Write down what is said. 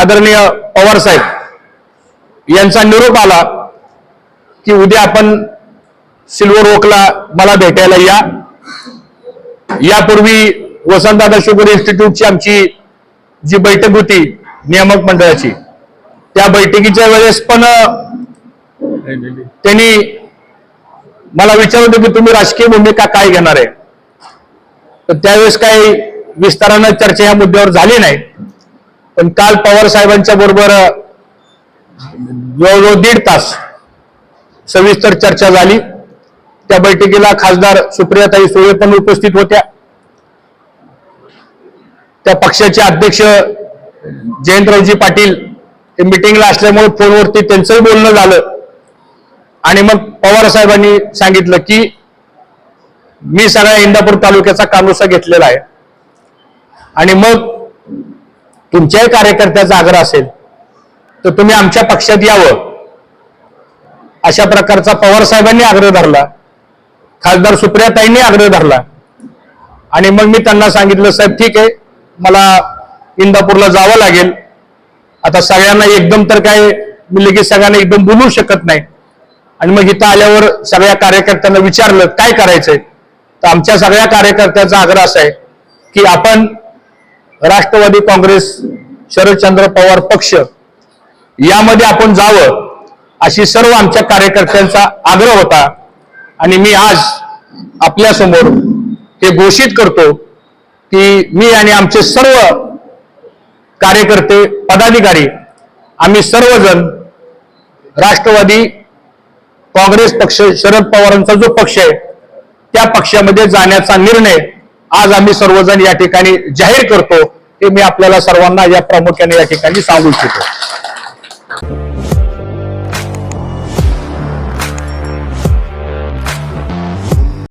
आदरणीय पवार साहेब यांचा निरोप आला की उद्या आपण सिल्वर ओकला मला भेटायला या. यापूर्वी वसंतदादा शुगर इन्स्टिट्यूटची आमची जी बैठक होती नियामक मंडळाची त्या बैठकीच्या वेळेस पण त्यांनी मला विचारलं होतं की तुम्ही राजकीय भूमिका काय घेणार आहे? तर त्यावेळेस काही विस्तारानं चर्चा या मुद्द्यावर झाली नाही. पण काल पवार साहेबांच्या बरोबर जवळजवळ दीड तास सविस्तर चर्चा झाली. त्या बैठकीला खासदार सुप्रियाताई सुळे पण उपस्थित होत्या. त्या पक्षाचे अध्यक्ष जयंतरावजी पाटील हे मिटिंगला असल्यामुळे फोनवरती त्यांचंही बोलणं झालं. आणि मग पवार साहेबांनी सांगितलं की मी सगळ्या इंदापूर तालुक्याचा कानोसा घेतलेला आहे. आणि मग तुमच्याही कार्यकर्त्याचा आग्रह असेल तर तुम्ही आमच्या पक्षात यावं. अशा प्रकारचा पवार साहेबांनी आग्रह धरला. खासदार सुप्रियाताईंनी आग्रह धरला. आणि मग मी त्यांना सांगितलं साहेब ठीक आहे मला इंदापूरला जावं लागेल. आता सगळ्यांना एकदम तर काय मी लगेच सगळ्यांना एकदम बोलू शकत नाही. आणि मग इथं आल्यावर सगळ्या कार्यकर्त्यांना विचारलं काय करायचंय? तर आमच्या सगळ्या कार्यकर्त्याचा आग्रह असा आहे की आपण राष्ट्रवादी काँग्रेस शरदचंद्र पवार पक्ष यामध्ये आपण जावं अशी सर्व आमच्या कार्यकर्त्यांचा आग्रह होता. आणि मी आज आपल्यासमोर हे घोषित करतो की मी आणि आमचे सर्व कार्यकर्ते पदाधिकारी आम्ही सर्वजण राष्ट्रवादी काँग्रेस पक्ष शरद पवारांचा जो पक्ष आहे त्या पक्षामध्ये जाण्याचा निर्णय आज आम्ही सर्वजण या ठिकाणी जाहीर करतो हे मी आपल्याला सर्वांना या प्रामुख्याने या ठिकाणी सांगू इच्छितो.